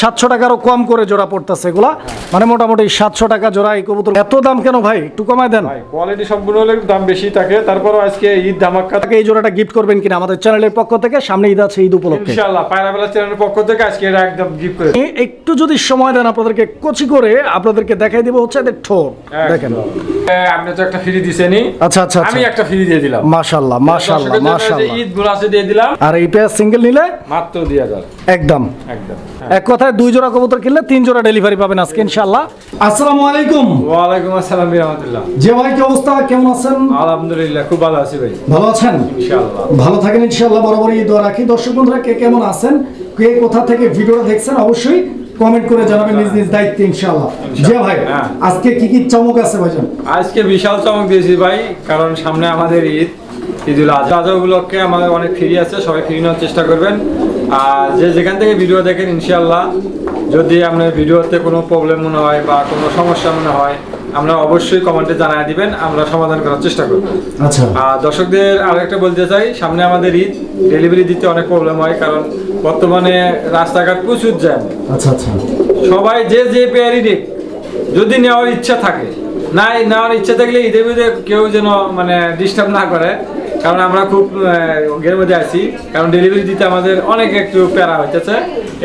সাতশো টাকারও কম করে জোড়া পড়তেছে এগুলা। মানে মোটামুটি সাতশো টাকা জোড়া এই কবুতর। এত দাম কেন ভাই? একটু কমায় দেন। কোয়ালিটি সম্পূর্ণ হলে দাম বেশি থাকে। তারপরও আজকে ঈদ ধামাক্কা তাকে এই জোড়াটা গিফট করবেন কিনা আমাদের চ্যানেলের পক্ষ থেকে? সামনে ঈদ আছে ঈদ উপলক্ষে। ইনশাআল্লাহ পায়রাবেলা চ্যানেলের পক্ষ থেকে আজকে এটা একদম গিফট করে একটু যদি সময় দেন আপনাদেরকে কচি করে আপনাদেরকে দেখাই দিব হচ্ছে এদের ঠোঁট। দেখেন। আপনি তো একটা ফ্রি দিছেনই। আচ্ছা আচ্ছা আমি আচ্ছা একটা ফ্রি দিয়ে দিলাম। জন্য যে মাশাল্লাহ ঈদগুলো আছে দিয়ে দিলাম। আর এই পেয়ার সিঙ্গেল নিলে? মাত্র দুই হাজার। একদম। একদম। এক কথায় দুই জোড়া কবুতর কিনলে তিন জোড়া ডেলিভারি পাবেন আজকে ইনশাআল্লাহ। আসসালামু আলাইকুম। ওয়ালাইকুম আসসালাম রহমতুল্লাহ। যে ভাই কি অবস্থা? কেমন আছেন? আলহামদুলিল্লাহ খুব ভালো আছি ভাই। ভালো আছেন? ইনশাআল্লাহ। ভালো থাকেন ইনশাআল্লাহ বরাবরই দোয়া রাখি। দর্শক বন্ধুরা কে কেমন আছেন? কে কোথা থেকে ভিডিওটা দেখছেন অবশ্যই কমেন্ট করে জানাবেন নিজ নিজ দায়িত্বে ইনশাআল্লাহ। জি ভাই হ্যাঁ। আজকে কি কি চমক আছে ভাইজান? আজকে বিশাল চমক দিয়েছি ভাই কারণ সামনে আমাদের ঈদ ঈদুল আজহা। আজহা উপলক্ষে আমাদের অনেক ফ্রি আছে সবাই ফ্রি নেওয়ার চেষ্টা করবেন। আর যে যেখান থেকে ভিডিও দেখেন ইনশাআল্লাহ যদি আপনার ভিডিওতে কোনো প্রবলেম মনে হয় বা কোনো সমস্যা মনে হয় আমরা অবশ্যই কমেন্টে জানাই দিবেন আমরা সমাধান করার চেষ্টা করব। আচ্ছা। আর দর্শকদের আরও একটা বলতে চাই সামনে আমাদের ঈদ ডেলিভারি দিতে অনেক প্রবলেম হয় কারণ বর্তমানে রাস্তাঘাট প্রচুর জ্যাম আচ্ছা আচ্ছা। সবাই যে যে পেয়ারই নিক যদি নেওয়ার ইচ্ছা থাকে না নেওয়ার ইচ্ছা থাকলে ঈদের মধ্যে কেউ যেন মানে ডিস্টার্ব না করে কারণ আমরা খুব গের মধ্যে আছি। কারণ ডেলিভারি দিতে আমাদের অনেক একটু প্যারা হইতেছে।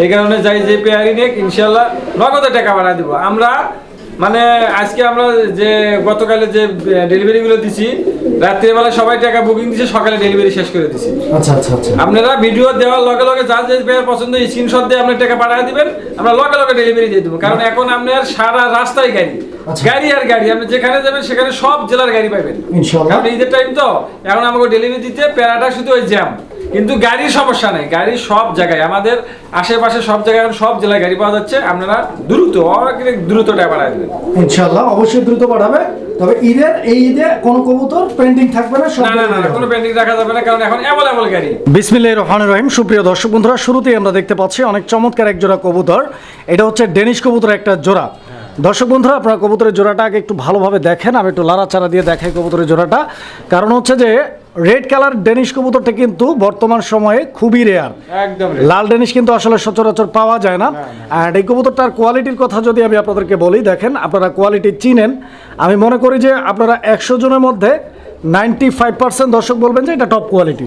এই কারণে যাই যে পেয়ারই নিক ইনশাল্লাহ নগদে টাকা বাড়ায় দিব। আমরা মানে আজকে আমরা যে গতকালে যে ডেলিভারি গুলো দিছি রাত্রিবেলা সবাই টাকা বুকিং দিছে সকালে ডেলিভারি শেষ করে দিছি। আচ্ছা আচ্ছা আচ্ছা। আপনারা ভিডিও দেওয়ার লগে লগে যার যে পেয়ার পছন্দ স্ক্রিনশট দিয়ে আপনি টাকা পাঠিয়ে দিবেন। আমরা লগে লগে ডেলিভারি দিয়ে দেবো। কারণ এখন আপনার সারা রাস্তায় গাড়ি। গাড়ি আর গাড়ি আপনি যেখানে যাবেন সেখানে সব জেলার গাড়ি পাবেন ইনশাআল্লাহ। কারণ ঈদের টাইম তো এখন আমাকে ডেলিভারি দিতে প্যারাটা শুধু ওই জ্যাম কিন্তু গাড়ির সমস্যা নেই গাড়ি সব জায়গায় আমাদের আশেপাশে সব জায়গায় সব জেলায় গাড়ি পাওয়া যাচ্ছে আপনারা দ্রুত দেবেন। ইনশাআল্লাহ অবশ্যই দ্রুত পাঠাবে তবে ঈদের এই ঈদে কোনো কবুতর পেন্ডিং থাকবে না সব না না না না, কোনো পেন্ডিং রাখা যাবে না কারণ এখন অ্যাভেলেবল গাড়ি। বিসমিল্লাহির রহমানির রহিম সুপ্রিয় দর্শক বন্ধুরা শুরুতেই আমরা দেখতে পাচ্ছি অনেক চমৎকার এক জোড়া কবুতর। এটা হচ্ছে ডেনিশ কবুতর একটা জোড়া। দর্শক বন্ধুরা আপনারা কবুতরের জোড়াটাকে একটু ভালোভাবে দেখেন। আমি একটু লাড়াচাড়া দিয়ে দেখাই কবুতরের জোড়াটা। কারণ হচ্ছে যে রেড কালার ডেনিশ কবুতরটা কিন্তু বর্তমান সময়ে খুবই রেয়ার একদম লাল ডেনিশ কিন্তু আসলে সচরাচর পাওয়া যায় না। আর এই কবুতরটার কোয়ালিটির কথা যদি আমি আপনাদেরকে বলি দেখেন আপনারা কোয়ালিটি চিনেন। আমি মনে করি যে আপনারা একশো জনের মধ্যে নাইনটি ফাইভ পার্সেন্ট দর্শক বলবেন যে এটা টপ কোয়ালিটি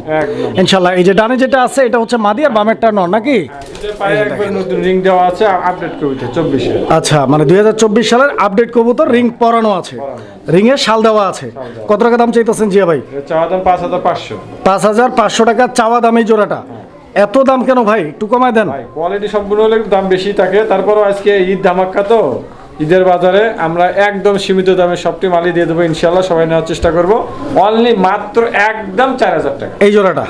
ইনশাল্লাহ এই যে ডানে যেটা আছে এটা হচ্ছে মাদি আর বামেরটা নন নাকি? চব্বিশে। আচ্ছা মানে দু হাজার চব্বিশ সালের আপডেট কবুতর রিং পরানো আছে। রিং এর শাল দেওয়া আছে। কত টাকা দাম চাইতেছেন জিয়া ভাই? চাওয়া দাম পাঁচ হাজার পাঁচশো। পাঁচ হাজার পাঁচশো টাকা চাওয়া দাম এই জোড়াটা। এত দাম কেন ভাই? একটু কমায় দেন। কোয়ালিটি সম্পূর্ণ হলে দাম বেশি থাকে তারপরও আজকে ঈদ ধামাক্কা তো। ঈদের বাজারে আমরা একদম সীমিত দামে সবটি মালই দিয়ে দেবো ইনশাল্লাহ সবাই নেওয়ার চেষ্টা করব। অনলি মাত্র একদম চার হাজার টাকা। এই জোড়াটা?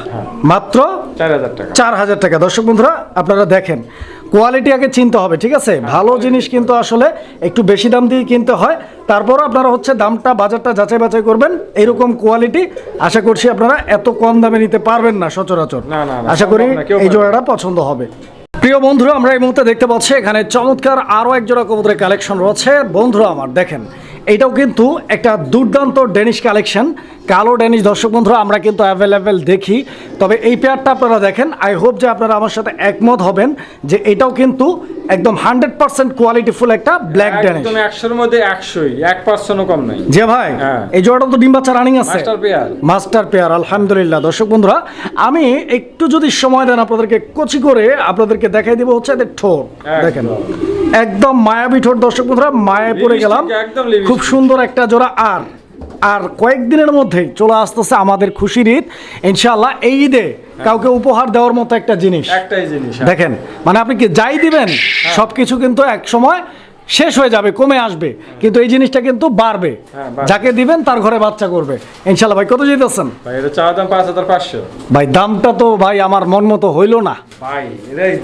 মাত্র? চার হাজার টাকা। চার হাজার টাকা। দর্শক বন্ধুরা আপনারা দেখেন কোয়ালিটি আগে চিনতে হবে ঠিক আছে? ভালো জিনিস কিন্তু আসলে একটু বেশি দাম দিয়ে কিনতে হয়। তারপর আপনারা হচ্ছে দামটা বাজারটা যাচাই বাছাই করবেন। এইরকম কোয়ালিটি আশা করছি আপনারা এত কম দামে নিতে পারবেন না সচরাচর। আশা করি এই জোড়াটা পছন্দ হবে। প্রিয় বন্ধুরা, আমরা এই মুহূর্তে দেখতে পাচ্ছি, এখানে চমৎকার আরও একজোড়া কবুতরের কালেকশন রয়েছে। বন্ধুরা আমার, দেখেন এটাও কিন্তু একটা দুর্দান্ত ডেনিশ কালেকশন কালো ডেনিশ দর্শক বন্ধুরা আমরা কিন্তু অ্যাভেলেবেল দেখি। তবে এই পেয়ারটা আপনারা দেখেন আই হোপ যে আপনারা আমার সাথে একমত হবেন যে এটাও কিন্তু একদম হান্ড্রেড পার্সেন্ট কোয়ালিটিফুল একটা ব্ল্যাক একদম একশোর মধ্যে একশোই এক পার্সেন্টও কম নাই। যে ভাই হ্যাঁ। এই জোড়াটা তো ডিম বাচ্চা রানিং আছে। মাস্টার পেয়ার মাস্টার পেয়ার আলহামদুলিল্লাহ। দর্শক বন্ধুরা আমি একটু যদি সময় দেন আপনাদেরকে কচি করে আপনাদেরকে দেখাই দিব হচ্ছে এদের ঠোঁট। দেখেন। একদম মায়াবী ঠোঁট দর্শক বন্ধুরা মায়ায় পড়ে গেলাম। খুব সুন্দর একটা জোড়া আর আর কয়েকদিনের মধ্যেই চলে আসতেছে আমাদের খুশির ঈদ। ইনশাআল্লাহ এই ঈদে কাউকে উপহার দেওয়ার মতো একটা জিনিস। একটাই জিনিস হ্যাঁ। দেখেন মানে আপনি কি যাই দিবেন সবকিছু কিন্তু এক সময় শেষ হয়ে যাবে কমে আসবে। কিন্তু এই জিনিসটা কিন্তু বাড়বে। হ্যাঁ, যাকে দিবেন তার ঘরে বাচ্চা করবে। ইনশাল্লাহ ভাই কত যেতেছেন ভাই এটা চাওয়া দাম পাঁচ হাজার পাঁচশো। ভাই দামটা তো ভাই আমার মন মতো হইল না। ভাই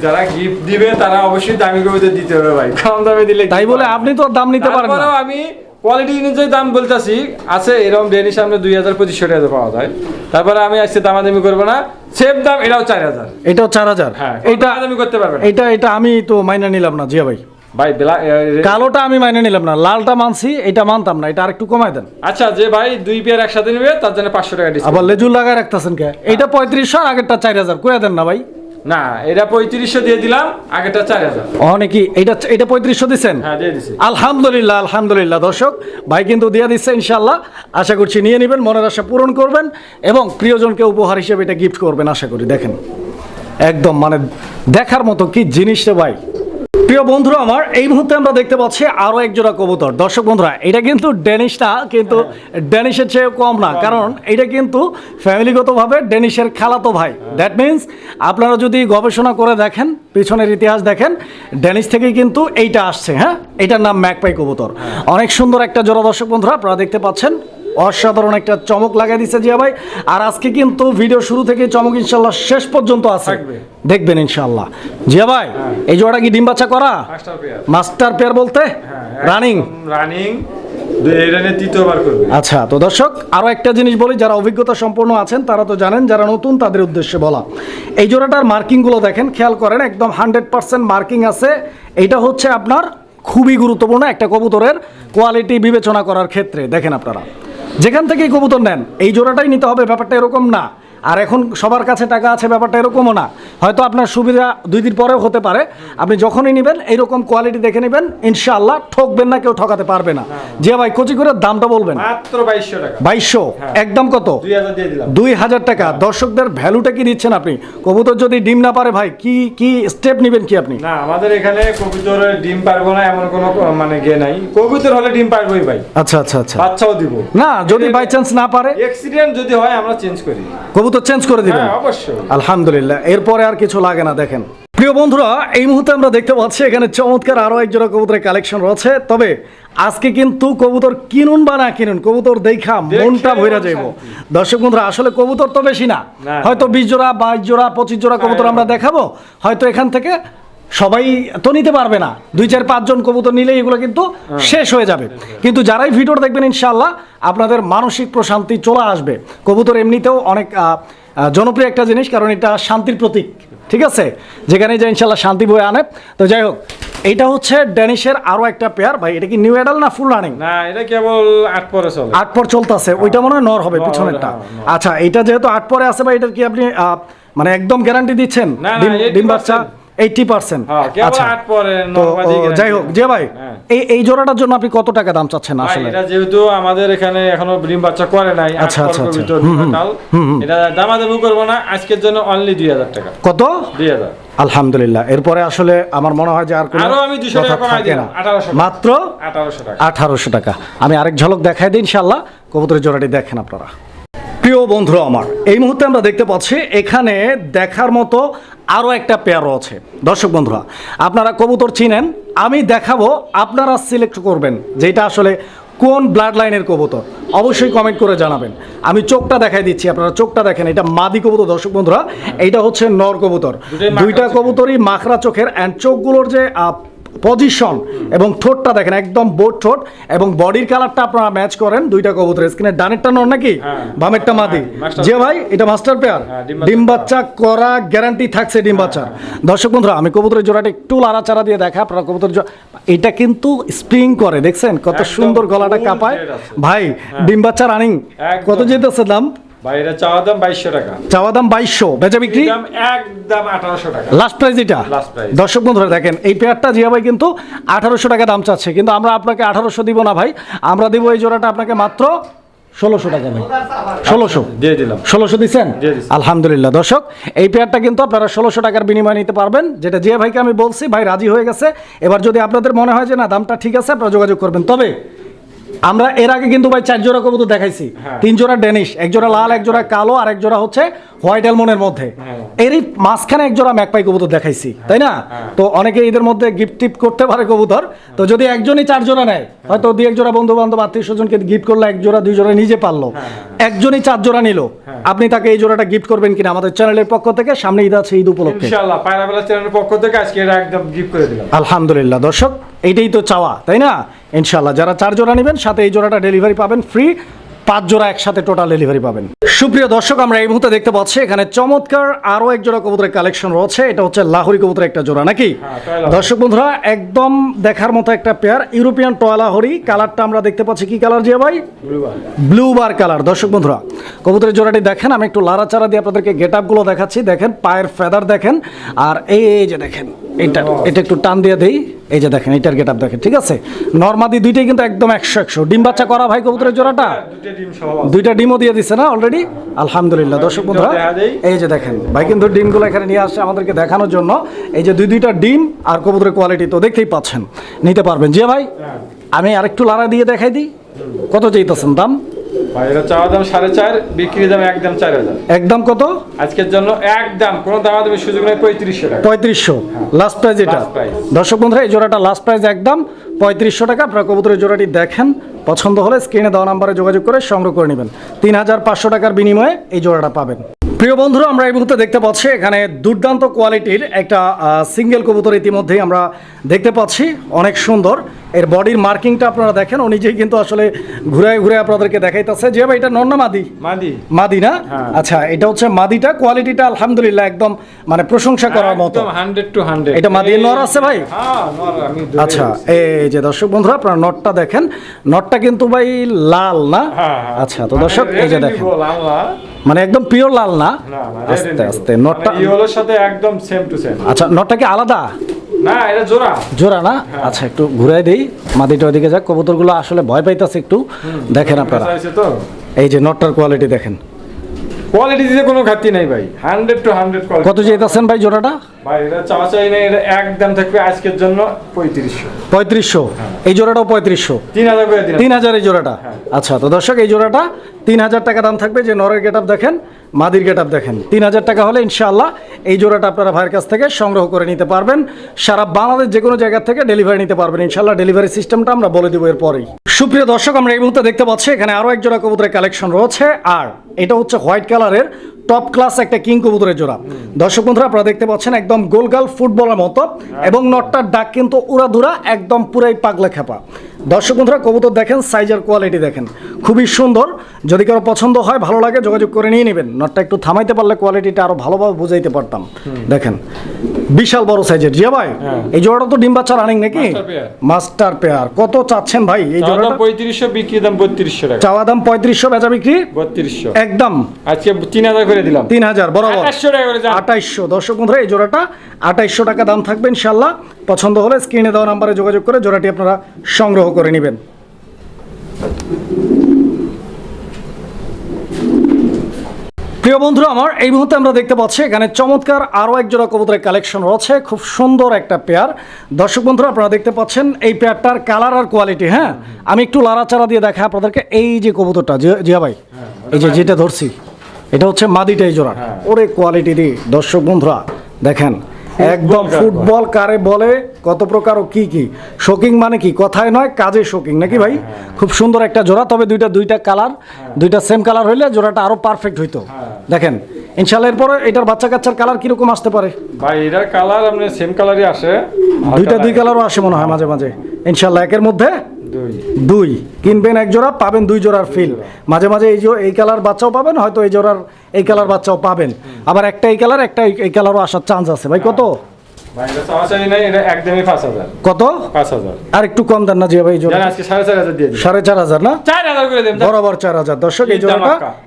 যারা গিফট দিবে তারা অবশ্যই দামি দিতে হবে ভাই। কম দামে দিলে তাই বলে আপনি তো দাম নিতে পারেন না। আমি কোয়ালিটি অনুযায়ী দাম বলতেছি। আছে এরকম ডেনির সামনে দুই হাজার পঁচিশশো টাকা পাওয়া যায়। তারপরে আমি আজকে দামাদামি করব না। সেম দাম এটাও চার হাজার। এটাও চার হাজার। হ্যাঁ এটা দামাদামি করতে পারবে না। এটা এটা আমি তো মাইনে নিলাম না জিয়া ভাই। ভাই কালোটা আমি মাইনে নিলাম না লালটা মানছি এটা মানতাম না এটা আরেকটু কমাই দেন। আচ্ছা যে ভাই দুই পেয়ার একসাথে নেবে তার জন্য পাঁচশো টাকা আবার লেজুর লাগায় রাখতেছেন কে? এটা পঁয়ত্রিশশো আর আগেরটা চার হাজার কয়ে দেন না ভাই। না এটা পঁয়ত্রিশশো দিয়ে দিলাম আগেটা চার হাজার। অনেকই এটা এটা পঁয়ত্রিশশো দিচ্ছেন হ্যাঁ দিয়ে দিছি। আলহামদুলিল্লাহ আলহামদুলিল্লাহ দর্শক ভাই কিন্তু দিয়ে দিচ্ছে ইনশাল্লাহ আশা করছি নিয়ে নেবেন মনের আশা পূরণ করবেন এবং প্রিয়জনকে উপহার হিসেবে এটা গিফট করবেন আশা করি দেখেন। একদম মানে দেখার মতো কি জিনিস রে ভাই। প্রিয় বন্ধুরা আমার এই মুহূর্তে আমরা দেখতে পাচ্ছি আরও এক জোড়া কবুতর। দর্শক বন্ধুরা এটা কিন্তু ডেনিশ না কিন্তু ডেনিশের চেয়ে কম না। কারণ এটা কিন্তু ফ্যামিলিগতভাবে ডেনিশের খালাতো ভাই। দ্যাট মিন্স আপনারা যদি গবেষণা করে দেখেন পিছনের ইতিহাস দেখেন ডেনিশ থেকেই কিন্তু এইটা আসছে হ্যাঁ? এটার নাম ম্যাকপাই কবুতর। অনেক সুন্দর একটা জোড়া দর্শক বন্ধুরা আপনারা দেখতে পাচ্ছেন। অসাধারণ একটা চমক লাগাই দিচ্ছে জিয়া ভাই। আর আজকে কিন্তু ভিডিও শুরু থেকে চমক ইনশাল্লাহ শেষ পর্যন্ত আছে। দেখবেন ইনশাল্লাহ। জিয়া ভাই এই জোড়াটা কি ডিম বাচ্চা করা? মাস্টার পেয়ার বলতে? রানিং রানিং তৃতীয়বার করবে। আচ্ছা তো দর্শক আরও একটা জিনিস বলি যারা অভিজ্ঞতা সম্পন্ন আছেন তারা তো জানেন যারা নতুন তাদের উদ্দেশ্যে বলা। এই জোড়াটার মার্কিংগুলো দেখেন খেয়াল করেন একদম হান্ড্রেড পার্সেন্ট মার্কিং আছে। এটা হচ্ছে আপনার খুবই গুরুত্বপূর্ণ একটা কবুতরের কোয়ালিটি বিবেচনা করার ক্ষেত্রে। দেখেন আপনারা। যেখান থেকেই কবুতর নেন এই জোড়াটাই নিতে হবে ব্যাপারটা এরকম না। আর এখন সবার কাছে টাকা আছে ব্যাপারটা এরকমও না। হয়তো আপনার সুবিধা দুই দিন পরেও হতে পারে। আপনি যখনই নেবেন এইরকম কোয়ালিটি দেখে নেবেন ইনশাআল্লাহ ঠকবেন না কেউ ঠকাতে পারবে না। যে ভাই কচি করে দামটা বলবেন। মাত্র বাইশশো টাকা। বাইশশো? একদম কত? দুই হাজার টাকা। দর্শকদের ভ্যালুটা কি দিচ্ছেন আপনি? কবুতর যদি ডিম না পারে ভাই কি কি স্টেপ নেবেন কি আপনি? না আমাদের এখানে কবুতরের ডিম পারব না এমন কোনো মানে গে নাই। কবুতর হলে ডিম পারবোই ভাই। আচ্ছা আচ্ছা আচ্ছা। বাচ্চাও দিব। না যদি বাই চান্স না পারে? অ্যাক্সিডেন্ট যদি হয় আমরা চেঞ্জ করি। কবুতর চেঞ্জ করে দিবেন। হ্যাঁ আলহামদুলিল্লাহ। এরপরে আর কিছু লাগে না দেখেন। প্রিয় বন্ধুরা এই মুহূর্তে আমরা দেখতে পাচ্ছি এখানে চমৎকার আরও এক জোড়া কবুতরের কালেকশন রয়েছে। তবে আজকে কিন্তু কবুতর কিনুন বা না কিনুন কবুতর দেখা মনটা ভৈরা যাইব। দর্শক বন্ধুরা আসলে কবুতর তো বেশি না। না। হয়তো বিশ জোড়া বাইশ জোড়া পঁচিশ জোড়া কবুতর আমরা দেখাবো। হয়তো এখান থেকে সবাই তো নিতে পারবে না। দুই চার পাঁচজন কবুতর নিলে এগুলো কিন্তু শেষ হয়ে যাবে। কিন্তু যারাই ভিডিওটা দেখবেন ইনশাল্লাহ আপনাদের মানসিক প্রশান্তি চলে আসবে। কবুতর এমনিতেও অনেক জনপ্রিয় একটা জিনিস কারণ এটা শান্তির প্রতীক। ঠিক আছে? যেখানে যে ইনশাল্লাহ শান্তি বয়ে আনে। তো যাই হোক এইটা হচ্ছে ড্যানিশের আরও একটা পেয়ার ভাই এটা কি নিউ অ্যাডাল না ফুল রানিং না এটা কেবল আট পরে চলে। আট পর চলতেছে। ওইটা মনে হয় নর হবে নর, পিছনেরটা। হ্যাঁ, আচ্ছা এটা যেহেতু আট পরে আছে ভাই এটা কি আপনি আহ, মানে একদম গ্যারান্টি দিচ্ছেন? না, না, ডিম 80% ডিম বাচ্চা? পার্সেন্ট হ্যাঁ, কেবল আট পরে, তো যাই হোক যে ভাই হ্যাঁ। এই এই জোড়াটার জন্য আপনি কত টাকা দাম চাচ্ছেন আসলে? এটা যেহেতু আমাদের এখানে এখনও ডিম বাচ্চা করে নাই আচ্ছা, আচ্ছা, আচ্ছা। এটা দামাদামি করব না আজকের জন্য অনলি দুই হাজার টাকা। কত? দুই হাজার। আলহামদুলিল্লাহ। এরপরে আসলে আমার মনে হয় যে আর কোনো আরও আমি 200 টাকা কথা থাকে না। মাত্র আঠারোশো টাকা। আঠারোশো টাকা। আমি আরেক ঝলক দেখাই দিই ইনশাল্লাহ কবুতরের জোড়াটি দেখেন আপনারা। প্রিয় বন্ধুরা আমার এই মুহূর্তে আমরা দেখতে পাচ্ছি এখানে দেখার মতো আরও একটা পেয়ারও আছে। দর্শক বন্ধুরা আপনারা কবুতর চিনেন আমি দেখাবো আপনারা সিলেক্ট করবেন যেটা আসলে কোন ব্লাড লাইনের কবুতর। অবশ্যই কমেন্ট করে জানাবেন। আমি চোখটা দেখাই দিচ্ছি আপনারা চোখটা দেখেন এটা মাদি কবুতর দর্শক বন্ধুরা এইটা হচ্ছে নর কবুতর। দুইটা কবুতরই মাখরা চোখের অ্যান্ড চোখগুলোর যে পজিশন এবং ঠোঁটটা দেখেন একদম বোট ঠোঁট এবং বডির কালারটা আপনারা ম্যাচ করেন দুইটা কবুতরের স্কিনের ডানেরটা নর নাকি? হ্যাঁ। বামেরটা মাদি। যে ভাই এটা মাস্টার পেয়ার হ্যাঁ, ডিম বাচ্চা। করা গ্যারান্টি থাকছে ডিম বাচ্চা দর্শক বন্ধুরা আমি কবুতরের জোড়াটা একটু লাড়াচাড়া দিয়ে দেখা আপনারা কবুতর জোড়া এটা কিন্তু স্প্রিং করে দেখছেন? কত সুন্দর গলাটা কাঁপায়। ভাই ডিম বাচ্চা রানিং কত যেতেছে দাম? ভাই এটা চাওয়া দাম বাইশশো টাকা। চাওয়া দাম বাইশশো। বেচা বিক্রি? দাম একদম আঠারোশো টাকা। লাস্ট প্রাইস এটা? Last price। দর্শক বন্ধুরা দেখেন এই পেয়ারটা জিয়া ভাই কিন্তু আঠারোশো টাকা দাম চাচ্ছে। কিন্তু আমরা আপনাকে আঠারোশো দিব না ভাই। আমরা দিব এই জোড়াটা আপনাকে মাত্র ষোলোশো টাকা ভাই। ষোলোশো। দিয়ে দিলাম। ষোলোশো দিচ্ছেন? আলহামদুলিল্লাহ। দর্শক এই পেয়ারটা কিন্তু আপনারা ষোলোশো টাকার বিনিময় নিতে পারবেন। যেটা জিয়া ভাইকে আমি বলছি ভাই রাজি হয়ে গেছে। এবার যদি আপনাদের মনে হয় যে না দামটা ঠিক আছে আপনারা যোগাযোগ করবেন। তবে আমরা এর আগে কিন্তু ভাই চার জোড়া কবুতর দেখাইছি হ্যাঁ। তিন জোড়া ডেনিশ এক জোড়া লাল এক জোড়া কালো আর এক জোড়া হচ্ছে হোয়াইট অ্যালমনের মধ্যে হ্যাঁ। এরই মাঝখানে এক জোড়া ম্যাকপাই কবুতর দেখাইছি তাই না? তো অনেকে এদের মধ্যে গিফট টিপ করতে পারে কবুতর। তো যদি একজনই চার জোড়া নেয় হয়তো দুই এক জোড়া বন্ধু বান্ধব আত্মীয় স্বজনকে গিফট করল এক জোড়া দুই জোড়া নিজে পারল। একজনই চার জোড়া নিল আপনি তাকে এই জোড়াটা গিফট করবেন কিনা আমাদের চ্যানেলের পক্ষ থেকে সামনে ঈদ আছে ঈদ উপলক্ষে। ইনশাআল্লাহ পায়রাবেলা চ্যানেলের পক্ষ থেকে আজকে এটা একদম গিফট করে দিলাম। আলহামদুলিল্লাহ দর্শক এইটাই তো চাওয়া তাই না? ইনশাল্লাহ যারা চার জোড়া নেবেন সাথে এই জোড়াটা ডেলিভারি পাবেন ফ্রি পাঁচ জোড়া একসাথে টোটাল ডেলিভারি পাবেন। সুপ্রিয় দর্শক আমরা এই মুহূর্তে দেখতে পাচ্ছি এখানে চমৎকার আরও এক জোড়া কবুতরের কালেকশন রয়েছে। এটা হচ্ছে লাহোরি কবুতরের একটা জোড়া নাকি? হ্যাঁ, দর্শক বন্ধুরা একদম দেখার মতো একটা পেয়ার ইউরোপিয়ান টয়লাহরি কালারটা আমরা দেখতে পাচ্ছি কি কালার জিয়া ভাই? ব্লু বার কালার দর্শক বন্ধুরা কবুতরের জোড়াটি দেখেন আমি একটু লাড়াচাড়া দিয়ে আপনাদেরকে গেট আপগুলো দেখাচ্ছি। দেখেন পায়ের ফেদার দেখেন আর এই এই যে দেখেন এটা এটা একটু টান দিয়ে দেই। এই যে দেখেন এটার গেট আপ দেখেন ঠিক আছে? নর্মাদি দুইটাই কিন্তু একদম একশো একশো। ডিম বাচ্চা করা ভাই কবুতরের জোড়াটা? সহ দুইটা ডিমও দিয়ে দিছে না অলরেডি আলহামদুলিল্লাহ দর্শক বন্ধুরা এই যে দেখেন ভাই কিন্তু ডিমগুলো এখানে নিয়ে আসছে আমাদেরকে দেখানোর জন্য। এই যে দুই দুইটা ডিম আর কবুতরের কোয়ালিটি তো দেখতেই পাচ্ছেন। নিতে পারবেন। জি ভাই হ্যাঁ। আমি আরেকটু লাড়া দিয়ে দেখাই দিই। কত চাইতেছেন দাম? এটা চাওয়া দাম সাড়ে চার বিক্রি দাম একদম চার হাজার। একদম কত? আজকের জন্য একদম কোনো দামা দামি সুযোগ নেই পঁয়ত্রিশশো টাকা। পঁয়ত্রিশশো। লাস্ট এটা। Price। দর্শক বন্ধুরা এই জোড়াটা লাস্ট প্রাইস একদম পঁয়ত্রিশশো টাকা। আপনার কবুতরের জোড়াটি দেখেন। পছন্দ হলে স্ক্রিনে দেওয়া নাম্বারে যোগাযোগ করে সংগ্রহ করে নেবেন। তিন হাজার পাঁচশো টাকার বিনিময়ে এই জোড়াটা পাবেন। প্রিয় বন্ধুরা আমরা এই মুহূর্তে দেখতে পাচ্ছি এখানে দুর্দান্ত কোয়ালিটির একটা সিঙ্গেল কবুতর ইতিমধ্যেই আমরা দেখতে পাচ্ছি। অনেক সুন্দর। এর বডির মার্কিংটা আপনারা দেখেন ও নিজেই কিন্তু আসলে ঘুরে ঘুরে আপনাদেরকে দেখাইতেছে। যে ভাই এটা নন্না মাদি? মাদি। মাদি না? হ্যাঁ। আচ্ছা এটা হচ্ছে মাদিটা কোয়ালিটিটা আলহামদুলিল্লাহ একদম মানে প্রশংসা করার মতো। হান্ড্রেড টু হান্ড্রেড এটা মাদির নর আছে ভাই? হ্যাঁ নর আমি আচ্ছা এই যে দর্শক বন্ধুরা আপনারা নটটা দেখেন। নটটা কিন্তু ভাই লাল না? হ্যাঁ। আচ্ছা তো মানে দর্শক এই যে দেখেন। মানে একদম পিওর লাল না, আস্তে আস্তে নটটা মানে সাথে একদম সেম টু সেম আচ্ছা নটটা কি আলাদা? না এটা জোড়া। জোড়া না? হ্যাঁ। আচ্ছা একটু ঘুরাই দেই। মাদিটা ওদিকে যাক কবুতরগুলো আসলে ভয় পাইতাছে একটু। দেখেন আপনারা। এই যে নটটার কোয়ালিটি দেখেন। কোয়ালিটি দিতে কোনো ঘাটতি নাই ভাই। হান্ড্রেড টু হান্ড্রেড কোয়ালিটি কত চাইতেছেন ভাই জোড়াটা? ভাই এটা চাওয়া চাই না এটা একদম থাকবে আজকের জন্য পঁয়ত্রিশশো। পঁয়ত্রিশশো? এই জোড়াটাও পঁয়ত্রিশশো? তিন হাজার তিন হাজার এই জোড়াটা? আচ্ছা তো দর্শক এই জোড়াটা তিন হাজার টাকা দাম থাকবে যে নরের গেট আপ দেখেন মাদির গেট আপ দেখেন। তিন হাজার টাকা হলে ইনশাআল্লাহ এই জোড়াটা আপনারা ভাইয়ের কাছ থেকে সংগ্রহ করে নিতে পারবেন। সারা বাংলাদেশ যে কোনো জায়গা থেকে ডেলিভারি নিতে পারবেন। ইনশাআল্লাহ ডেলিভারি সিস্টেমটা আমরা বলে দিব এরপরেই। সুপ্রিয় দর্শক, আমরা এই মুহূর্তে দেখতে পাচ্ছি, এখানে আরও এক জোড়া কবুতরের কালেকশন রয়েছে। আর এটা হচ্ছে হোয়াইট কালারের টপ ক্লাস একটা কিং কবুতরের জোড়া। দর্শক বন্ধুরা, আপনারা দেখতে পাচ্ছেন একদম গোলগাল ফুটবলের মতো এবং নটটার ডাক কিন্তু উড়াধুরা, একদম পুরাই পাগলা খেপা। দর্শক বন্ধুরা কবুতর দেখেন সাইজের কোয়ালিটি দেখেন। খুবই সুন্দর। যদি কারও পছন্দ হয় ভালো লাগে যোগাযোগ করে নিয়ে নেবেন। নটটা একটু থামাইতে পারলে কোয়ালিটিটা আরও ভালোভাবে বুঝাইতে পারতাম। দেখেন বিশাল বড় সাইজের জিয়া ভাই হ্যাঁ। এই জোড়াটা তো ডিম বাচ্চা রানিং নাকি? মাস্টার পেয়ার কত চাচ্ছেন ভাই এই জোড়াটা? পঁয়ত্রিশশো বিক্রি দাম বত্রিশশো টাকা। চাওয়া দাম পঁয়ত্রিশশো বেচা বিক্রি? বত্রিশশো। একদম। আজকে তিন হাজার করে দিলাম। তিন হাজার বরাবর। আঠাইশশো। দর্শক বন্ধুরা এই জোড়াটা আঠাইশশো টাকা দাম থাকবে ইনশাল্লাহ পছন্দ হলে স্ক্রিনে দেওয়া নাম্বারে যোগাযোগ করে জোড়াটি আপনারা সংগ্রহ করে নেবেন। প্রিয় বন্ধুরা আমার এই মুহূর্তে আমরা দেখতে পাচ্ছি এখানে চমৎকার আরও এক জোড়া কবুতরের কালেকশন রয়েছে খুব সুন্দর একটা পেয়ার দর্শক বন্ধুরা আপনারা দেখতে পাচ্ছেন এই পেয়ারটার কালার আর কোয়ালিটি হ্যাঁ? আমি একটু লাড়াচাড়া দিয়ে দেখা আপনাদেরকে এই যে কবুতরটা জিয়া ভাই এই যে যেটা ধরছি এটা হচ্ছে মাদিটাই জোড়া। হ্যাঁ। ওরে কোয়ালিটি দি দর্শক বন্ধুরা দেখেন। একদম ফুটবল কারে বলে কত প্রকার ও কি কি? শোকিং মানে কি? কথায় নয় কাজে শোকিং নাকি ভাই? হ্যাঁ, খুব সুন্দর একটা জোড়া তবে দুইটা দুইটা কালার দুইটা সেম কালার হইলে জোড়াটা আরও পারফেক্ট হইতো। হ্যাঁ। দেখেন ইনশাল্লাহ এরপরে এটার বাচ্চা কাচ্চার কালার কীরকম আসতে পারে? ভাই এটার কালার আপনার সেম কালারই আসে। দুইটা দুই কালারও আসে মনে হয় মাঝে মাঝে। ইনশাল্লাহ একের মধ্যে দুই। কিনবেন এক জোড়া পাবেন দুই জোড়ার ফিল মাঝে মাঝে এই এই কালার বাচ্চাও পাবেন হয়তো এই জোড়ার এই কালার বাচ্চাও পাবেন। আবার একটা এই কালার একটা এই- কালারও আসার চান্স আছে। ভাই কত? কত? আর একটু কম দেন না ভাই সাড়ে চার হাজার না? বরাবর চার হাজার। দর্শক এই জোড়াটা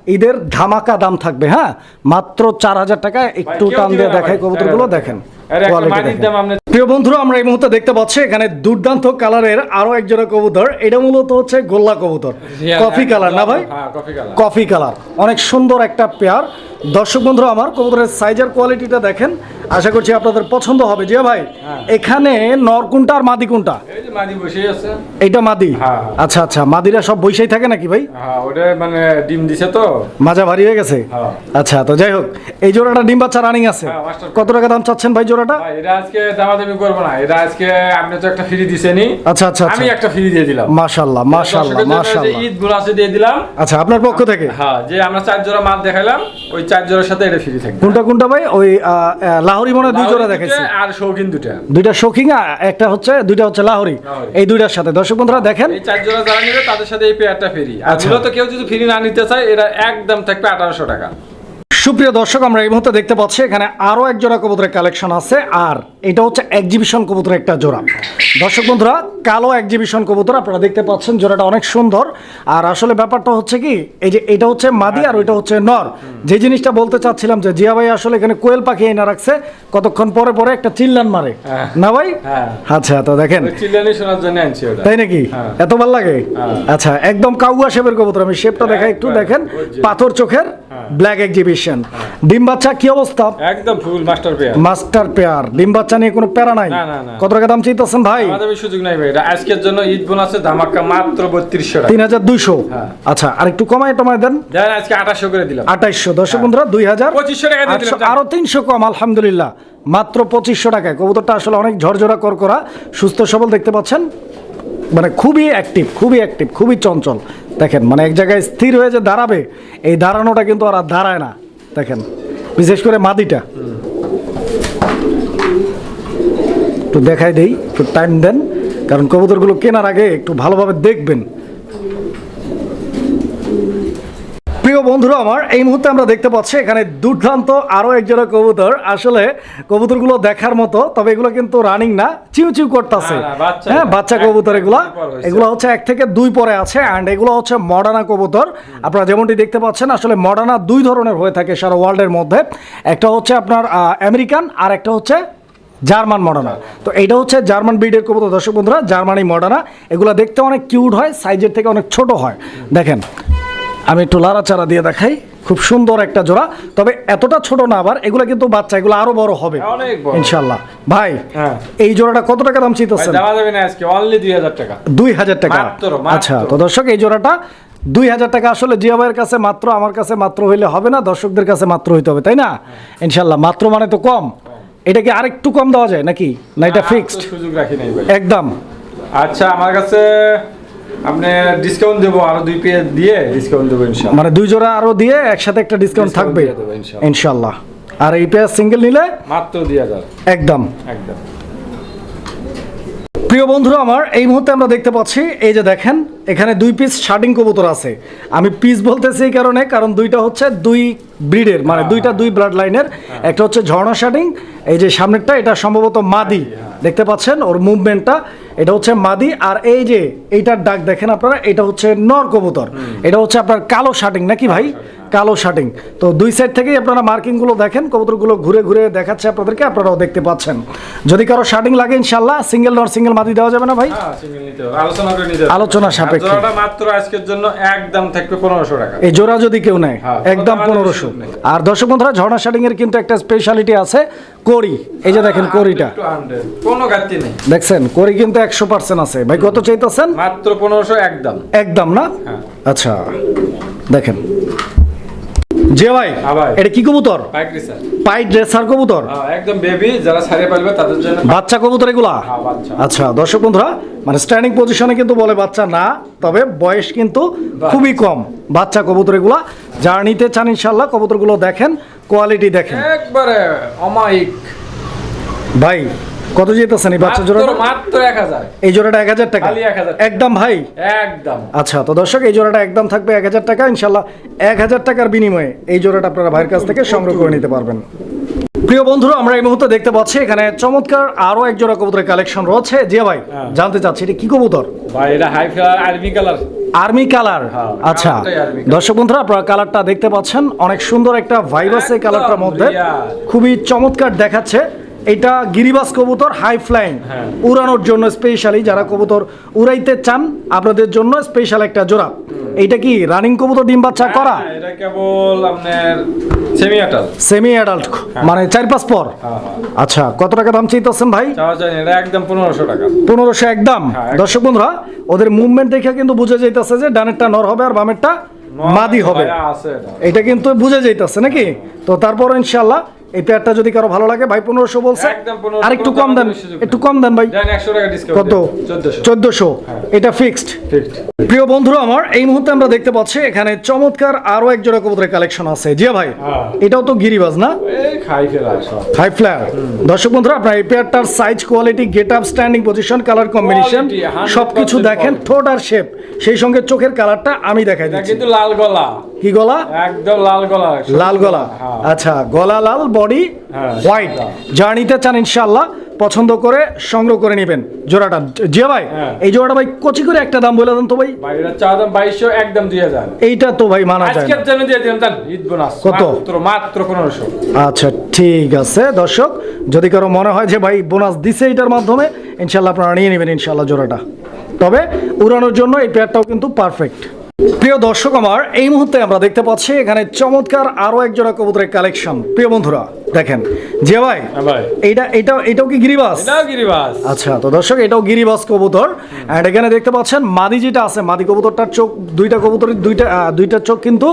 ঈদের ধামাকা দাম থাকবে হ্যাঁ? মাত্র চার হাজার টাকা একটু টান দিয়ে ভাই, কবুতরগুলো দেখেন। প্রিয় বন্ধুরা আমরা এই মুহূর্তে দেখতে পাচ্ছি এখানে দুর্দান্ত কালারের আরও এক জোড়া কবুতর। এটা মূলত হচ্ছে গোল্লা কবুতর। কফি কালার না ভাই? হ্যাঁ কফি কালার অনেক সুন্দর একটা পেয়ার। দর্শক বন্ধুরা আমার কবুতরের সাইজের কোয়ালিটিটা দেখেন। আশা করছি আপনাদের পছন্দ হবে। জিয়া ভাই হ্যাঁ। এখানে নর কোনটা আর মাদি কোনটা যে মাদি এইটা মাদি? হ্যাঁ। আচ্ছা আচ্ছা। মাদিরা সব বৈশাই থাকে নাকি ভাই? হ্যাঁ ওটা মানে ডিম দিছে তো। মাজা ভারী হয়ে গেছে? হ্যাঁ। আচ্ছা তো যাই হোক এই জোড়াটা ডিম বাচ্চা রানিং আছে। হ্যাঁ, কত টাকা দাম চাচ্ছেন ভাই জোড়াটা? এটা আজকে দামাদামি করব না। এটা আজকে আপনি তো একটা ফ্রি দিছেনি আচ্ছা আচ্ছা আচ্ছা। আমি একটা ফ্রি দিয়ে দিলাম। মাশাল্লাহ মাশাল্লাহ দর্শকের জন্য যে মাশাল্লাহ। ঈদ বোনাসে দিয়ে দিলাম। আচ্ছা আপনার পক্ষ থেকে? হ্যাঁ যে আমরা চার জোড়া মাল দেখাইলাম ওই চার জোড়ার সাথে এটা ফ্রি থাকবে। কোনটা কোনটা ভাই? ওই আহ, আহ, লাহোরি মনে দুই জোড়া দেখাইছি। আর শৌখিন দুটা দুইটা শৌখিন একটা হচ্ছে দুইটা হচ্ছে লাহোরি। এই দুইটার সাথে। দর্শক বন্ধুরা দেখেন। এই চার জোড়া যারা নেবে তাদের সাথে এই পেয়ারটা ফ্রি আর। মূলত কেউ যদি ফ্রি না নিতে চায় এটা একদম থাকবে আঠারোশো টাকা। সুপ্রিয় দর্শক আমরা এই মুহূর্তে দেখতে পাচ্ছি এখানে আরও এক জোড়া কবুতরের কালেকশন আছে আর এটা হচ্ছে এক্সিবিশন কবুতরের একটা জোড়া। দর্শক বন্ধুরা কালো এক্সিবিশন কবুতর আপনারা দেখতে পাচ্ছেন জোড়াটা অনেক সুন্দর। আর আসলে ব্যাপারটা হচ্ছে কি এই যে এটা হচ্ছে মাদি আর ওইটা হচ্ছে নর। যে জিনিসটা বলতে চাচ্ছিলাম যে জিয়া ভাই আসলে এখানে কোয়েল পাখি এনে রাখছে কতক্ষণ পরে পরে একটা চিল্লান মারে। হ্যাঁ। না ভাই? হ্যাঁ। আচ্ছা তো দেখেন। শোনার জন্য আনছি তাই নাকি? হ্যাঁ। এত ভালো লাগে। আচ্ছা একদম কাউয়া শেপের কবুতর আমি শেপটা দেখাই একটু দেখেন। পাথর চোখের। ব্ল্যাক এক্সিবিশন ডিম বাচ্চা কি অবস্থা? একদম full master pair master pair ডিম বাচ্চা নিয়ে কোনো প্যারা নাই। কত টাকা দাম চাইতেছেন ভাই? আমাদের সুযোগ নাই ভাই। আজকের জন্য ঈদ বোনাসে ধামাকা মাত্র বত্রিশশো টাকা। তিন হাজার দুইশো। হ্যাঁ। আচ্ছা আর একটু কমায় টমায় দেন। দেন আজকে আঠাশশো করে দিলাম। আঠাইশশো দর্শক বন্ধুরা দুই হাজার পঁচিশশো টাকা দিয়ে দিলাম, আরও তিনশো কম আলহামদুলিল্লাহ। মাত্র পঁচিশশো টাকায়। কবুতরটা আসলে অনেক ঝরঝরা করকরা সুস্থ সবল দেখতে পাচ্ছেন। মানে খুবই অ্যাক্টিভ খুবই অ্যাক্টিভ খুবই চঞ্চল। দেখেন মানে এক জায়গায় স্থির হয়ে যে দাঁড়াবে, এই দাঁড়ানোটা কিন্তু আর দাঁড়ায় না। দেখেন, বিশেষ করে মাদিটা। একটু দেখাই দেই, একটু টাইম দেন, কারণ কবুতরগুলো কেনার আগে একটু ভালোভাবে দেখবেন প্রিয় বন্ধুরা আমার এই মুহূর্তে আমরা দেখতে পাচ্ছি এখানে দুর্দান্ত আরও একজোড়া কবুতর। আসলে কবুতরগুলো দেখার মতো তবে এগুলো কিন্তু রানিং না চিউ চিউ করতেছে। হ্যাঁ বাচ্চা কবুতর এগুলা। এগুলো হচ্ছে এক থেকে দুই পরে আছে অ্যান্ড এগুলো হচ্ছে মডার্না কবুতর। আপনারা যেমনটি দেখতে পাচ্ছেন আসলে মডার্না দুই ধরনের হয়ে থাকে সারা ওয়ার্ল্ডের মধ্যে। একটা হচ্ছে আপনার আমেরিকান আর একটা হচ্ছে জার্মান মডার্না তো এটা হচ্ছে জার্মান ব্রিডের কবুতর। দর্শক বন্ধুরা জার্মানি মডার্না এগুলো দেখতে অনেক কিউট হয় সাইজের থেকে অনেক ছোট হয়। দেখেন আমি একটু লাড়াচাড়া দিয়ে দেখাই। খুব সুন্দর একটা জোড়া। তবে এতটা ছোট না আবার এগুলো কিন্তু বাচ্চা এগুলো আরও বড় হবে। অনেক ইনশাল্লাহ ভাই হ্যাঁ। এই জোড়াটা কত টাকা দাম চাইতেছেন? দেওয়া যাবে না আজকে অনলি দুই হাজার টাকা। আচ্ছা তো দর্শক এই জোড়াটা দুই হাজার টাকা আসলে জিয়া ভাইয়ের কাছে মাত্র আমার কাছে মাত্র হইলে হবে না দর্শকদের কাছে মাত্র হইতে হবে তাই না? ইনশাল্লাহ মাত্র মানে তো কম। এটা কি আরেকটু কম দেওয়া যায় নাকি? না এটা ফিক্সড সুযোগ রাখি নাই একদম। আচ্ছা আমার কাছে আপনি ডিসকাউন্ট দেবো আরও দুই পেয়ে দিয়ে ডিসকাউন্ট দেবো ইনশাআল্লাহ। মানে দুই জোড়া আরও দিয়ে একসাথে একটা ডিসকাউন্ট থাকবে। ইনশাল্লাহ আর এই পেয়ার সিঙ্গেল নিলে মাত্র দুই হাজার। একদম। একদম। প্রিয় বন্ধুরা আমার এই মুহূর্তে আমরা দেখতে পাচ্ছি এই যে দেখেন এখানে দুই পিস শার্টিং কবুতর আছে। আমি পিস বলতেছি এই কারণে কারণ দুইটা হচ্ছে দুই ব্রিডের মানে দুইটা দুই ব্লাড লাইনের একটা হচ্ছে ঝর্ণা শার্টিং এই যে সামনেরটা এটা সম্ভবত মাদি। দেখতে পাচ্ছেন ওর মুভমেন্টটা এটা হচ্ছে মাদি আর এই যে এইটার ডাক দেখেন আপনারা এটা হচ্ছে নর কবুতর। এটা হচ্ছে আপনার কালো শার্টিং নাকি ভাই? কালো শার্টিং। তো দুই সাইড থেকেই আপনারা মার্কিংগুলো দেখেন কবুতরগুলো ঘুরে ঘুরে দেখাচ্ছে আপনাদেরকে আপনারাও দেখতে পাচ্ছেন। যদি কারও শার্টিং লাগে ইনশাল্লাহ সিঙ্গেল নর সিঙ্গেল মাদি দেওয়া যাবে না ভাই? হ্যাঁ। আলোচনা সাপেক্ষে। মাত্র আজকের জন্য একদম থাকবে পনেরোশো টাকা। এই জোড়া যদি কেউ নেয় হ্যাঁ, একদম পনেরোশো। আর দর্শক বন্ধুরা ঝর্ণা শার্টিং এর কিন্তু একটা স্পেশালিটি আছে করি এই যে দেখেন করিটা কোনো ঘাটতি নেই। দেখছেন করি কিন্তু একশো পার্সেন্ট আছে। ভাই কত চাইতেছেন? মাত্র পনেরোশো একদম। একদম না? হ্যাঁ। আচ্ছা দেখেন। ভাই হ্যাঁ এটা কি কবুতর? পাই ড্রেসার কবুতর? হ্যাঁ, একদম বেবি যারা ছাড়িয়ে পারবে তাদের জন্য বাচ্চা কবুতর এগুলা? হ্যাঁ, আচ্ছা দর্শক বন্ধুরা মানে স্ট্যান্ডিং পজিশনে কিন্তু বলে বাচ্চা না তবে বয়স কিন্তু খুবই কম বাচ্চা কবুতর এগুলা। যারা নিতে চান ইনশাল্লাহ কবুতরগুলো দেখেন কোয়ালিটি দেখেন। একবারে অমায়িক। ভাই কত যেতেছেন এই বাচ্চা জোড়াটা? মাত্র মাত্র এক হাজার। এই জোড়াটা এক হাজার টাকা? খালি 1000 একদম ভাই? একদম। আচ্ছা তো দর্শক এই জোড়াটা একদম থাকবে এক হাজার টাকা ইনশাল্লাহ এক হাজার টাকার বিনিময়ে এই জোড়াটা আপনারা ভাইয়ের কাছ থেকে সংগ্রহ করে নিতে পারবেন। প্রিয় বন্ধুরা আমরা এই মুহূর্তে দেখতে পাচ্ছি এখানে চমৎকার আরও এক জোড়া কবুতরের কালেকশন রয়েছে। যে ভাই হ্যাঁ। জানতে চাচ্ছি এটা কি কবুতর? ভাই এটা high flyer army colour army colour আচ্ছা। দর্শক বন্ধুরা আপনারা কালারটা দেখতে পাচ্ছেন অনেক সুন্দর একটা ভাইব আছে একদম কালারটার মধ্যে। খুবই চমৎকার দেখাচ্ছে। এটা গিরিবাস কবুতর হাই ফ্লাইং হ্যাঁ। উড়ানোর জন্য স্পেশালি যারা কবুতর উড়াইতে চান আপনাদের জন্য স্পেশাল একটা জোড়া। এইটা কি রানিং কবুতর ডিম বাচ্চা করা? হ্যাঁ, এটা কেবল আপনার সেমি আটাল সেমি অ্যাডাল্ট মানে চার পাঁচ পর। হ্যাঁ হ্যাঁ। আচ্ছা কত টাকা দাম চাইতেছেন ভাই? এটা একদম পনেরোশো টাকা। পনেরোশো একদম। হ্যাঁ, একদম। দর্শক বন্ধুরা ওদের মুভমেন্ট দেখে কিন্তু বুঝে যাইতেছে যে ডানেরটা নর হবে আর বামেরটা মাদি হবে। এটা। এটা কিন্তু বুঝে যাইতেছে নাকি? তো তারপর ইনশাল্লাহ এই পেয়ারটা যদি কারও ভালো লাগে ভাই পনেরোশো বলছে। একদম 1500 আর একটু কম দেন একটু কম দেন ভাই। কত? চোদ্দশো। চোদ্দশো। এটা ফিক্সড প্রিয় বন্ধুরা আমার এই মুহূর্তে আমরা দেখতে পাচ্ছি এখানে চমৎকার আরও এক জোড়া কবুতরের কালেকশন আছে। জিয়া ভাই হ্যাঁ। এটাও তো গিরিবাজ না? হাই ফ্লায়ার দর্শক বন্ধুরা আপনার এই পেয়ারটার size quality get up standing position colour combination সবকিছু দেখেন। ঠোঁট আর শেপ সেই সঙ্গে চোখের কালারটা আমি দেখাই দিচ্ছি। কিন্তু লাল গলা। কি গলা? একদম লাল গলা লাল গলা। হ্যাঁ। আচ্ছা গলা লাল বডি হ্যাঁ, হোয়াইট যা নিতে চান ইনশাআল্লাহ পছন্দ করে সংগ্রহ করে নেবেন জোড়াটা। জিয়া ভাই হ্যাঁ। এই জোড়াটা ভাই কচি করে একটা দাম বলে দেন তো ভাই। এটা চা দাম বাইশশো একদম দুই হাজার। এইটা তো ভাই মানা যায় আজকের জন্য দিয়ে দিলাম জান ঈদ বোনাস কত? মাত্র মাত্র পনেরোশো। আচ্ছা ঠিক আছে দর্শক যদি কারও মনে হয় যে ভাই বোনাস দিছে এটার মাধ্যমে ইনশাল্লাহ আপনারা নিয়ে নেবেন ইনশাল্লাহ জোড়াটা। তবে উড়ানোর জন্য এই পেয়ারটাও কিন্তু পারফেক্ট প্রিয় দর্শক, আমার এই মুহূর্তে আমরা দেখতে পাচ্ছি এখানে চমৎকার আরও একজোড়া কবুতরের কালেকশন প্রিয় বন্ধুরা দেখেন জিয়া ভাই হ্যাঁ ভাই। এটাও এটাও কি গিরিবাস? এটাও গিরিবাস। আচ্ছা তো দর্শক এটাও গিরিবাস কবুতর। এন্ড এখানে দেখতে পাচ্ছেন মাদি যেটা আছে মাদি কবুতরটার চোখ দুইটা কবুতরের দুইটা দুইটা চোখ কিন্তু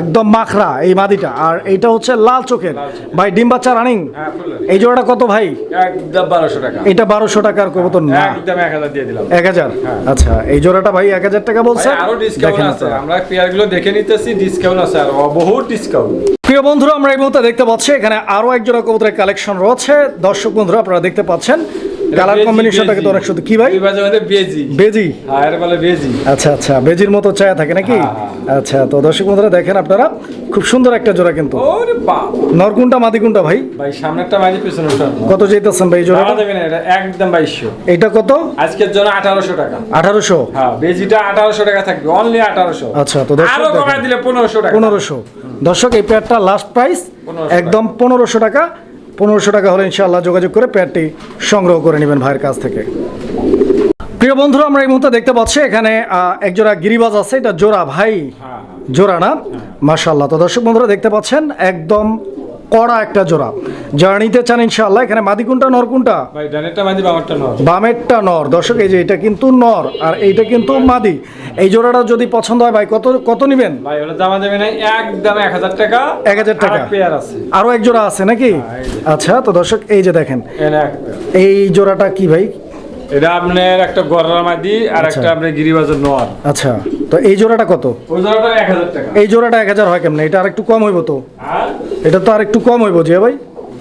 একদম মাখরা এই মাদিটা। আর এইটা হচ্ছে লাল চোখের। ভাই ডিম বাচ্চা রানিং হ্যাঁ, এই জোড়াটা কত ভাই? একদম বারোশো টাকা। এটা বারোশো টাকার কবুতর না। একদম এক হাজার দিয়ে দিলাম। এক হাজার? আচ্ছা এই জোড়াটা ভাই এক হাজার টাকা বলছে আরও ডিসকাউন্ট আছে। আমরা পেয়ার দেখে নিতেছি ডিসকাউন্ট আছে। আর বহুত ডিসকাউন্ট প্রিয় বন্ধুরা, আমরা এই মুহূর্তে দেখতে পাচ্ছি এখানে আরও একজোড়া কবুতরের কালেকশন রয়েছে। দর্শক বন্ধুরা, আপনারা দেখতে পাচ্ছেন কালার কম্বিনেশনটা কিন্তু অনেক সুন্দর কি ভাই? বেজি। বেজি? হ্যাঁ বলে বেজি। আচ্ছা আচ্ছা বেজির মতো থাকে নাকি? হ্যাঁ, আচ্ছা তো দর্শক বন্ধুরা দেখেন আপনারা খুব সুন্দর একটা জোড়া কিন্তু। ভাই? ভাই সামনেরটা মাঝে পিছনে কত যেতেছেন ভাই জোড়া দেবেন এটা একদম বাইশশো। এটা কত? আজকের জন্য আঠারোশো টাকা। আঠারোশো? হ্যাঁ বেজিটা আঠারোশো টাকা থাকবে অনলি আঠারোশো। আচ্ছা তো দর্শক আরও কমায় দিলে পনেরোশো টাকা। পনেরোশো। দর্শক এই পেয়ারটা লাস্ট প্রাইস একদম পনেরোশো টাকা। পনেরোশো টাকা হলে ইনশাল্লাহ যোগাযোগ করে প্যাডটি সংগ্রহ করে নেবেন ভাইয়ের কাছ থেকে। প্রিয় বন্ধুরা আমরা এই মুহূর্তে দেখতে পাচ্ছি এখানে একজোড়া এক জোড়া গিরিবাজ আছে এটা জোড়া ভাই। হ্যাঁ জোড়া না? মাশাল্লাহ তো দর্শক বন্ধুরা দেখতে পাচ্ছেন একদম কড়া একটা জোড়া। যারা নিতে চান ইনশাআল্লাহ এখানে মাদি কোনটা নর কোনটা? বামারটা নর। দর্শক এই যে এটা কিন্তু নর আর এইটা কিন্তু মাদি। এই জোড়াটা যদি পছন্দ হয় ভাই কত কত নিবেন? একদম এক হাজার টাকা। 1000 টাকা। আরও এক জোড়া আছে নাকি? হ্যাঁ। আচ্ছা তো দর্শক এই যে দেখেন। এই জোড়াটা কি ভাই? এটা আপনার একটা গররা মাদি আর আচ্ছা। একটা আপনার গিরিবাজের নোয়ার। আচ্ছা তো এই জোড়াটা কত? ওই জোড়াটা এক হাজার টাকা। এই জোড়াটা এক হাজার হয় কেমন? এটা আর একটু কম হইব তো। আর এটা তো আর একটু কম হইব যে ভাই।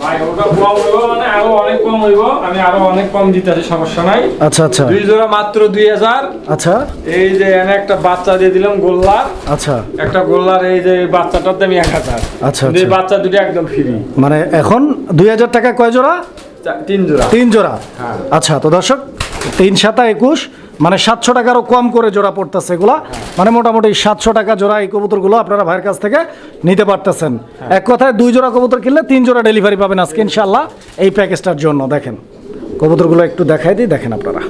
ভাই ওটা কম হইব মানে আরও অনেক কম হইব। আমি আরও অনেক কম দিতেছি সমস্যা নাই। আচ্ছা আচ্ছা। দুই জোড়া মাত্র দুই হাজার। আচ্ছা। এই যে এনে একটা বাচ্চা দিয়ে দিলাম গোল্লার। আচ্ছা। একটা গোল্লার এই যে বাচ্চাটার দাম এক হাজার। আচ্ছা, কিন্তু এই আচ্ছা। বাচ্চা দুটো একদম ফ্রি মানে এখন দুই হাজার টাকা কয় জোড়া? তিন জোড়া। তিন জোড়া। হ্যাঁ। আচ্ছা তো দর্শক তিন সাতা একুশ মানে সাতশো টাকারও কম করে জোড়া পড়তেছে এগুলা। মানে মোটামুটি সাতশো টাকা জোড়া এই কবুতরগুলো আপনারা ভাইয়ের কাছ থেকে নিতে পারতেছেন। এক কথায় দুই জোড়া কবুতর কিনলে তিন জোড়া ডেলিভারি পাবেন আজকে ইনশাল্লাহ এই প্যাকেজটার জন্য দেখেন। কবুতরগুলো একটু দেখাই দিই দেখেন আপনারা।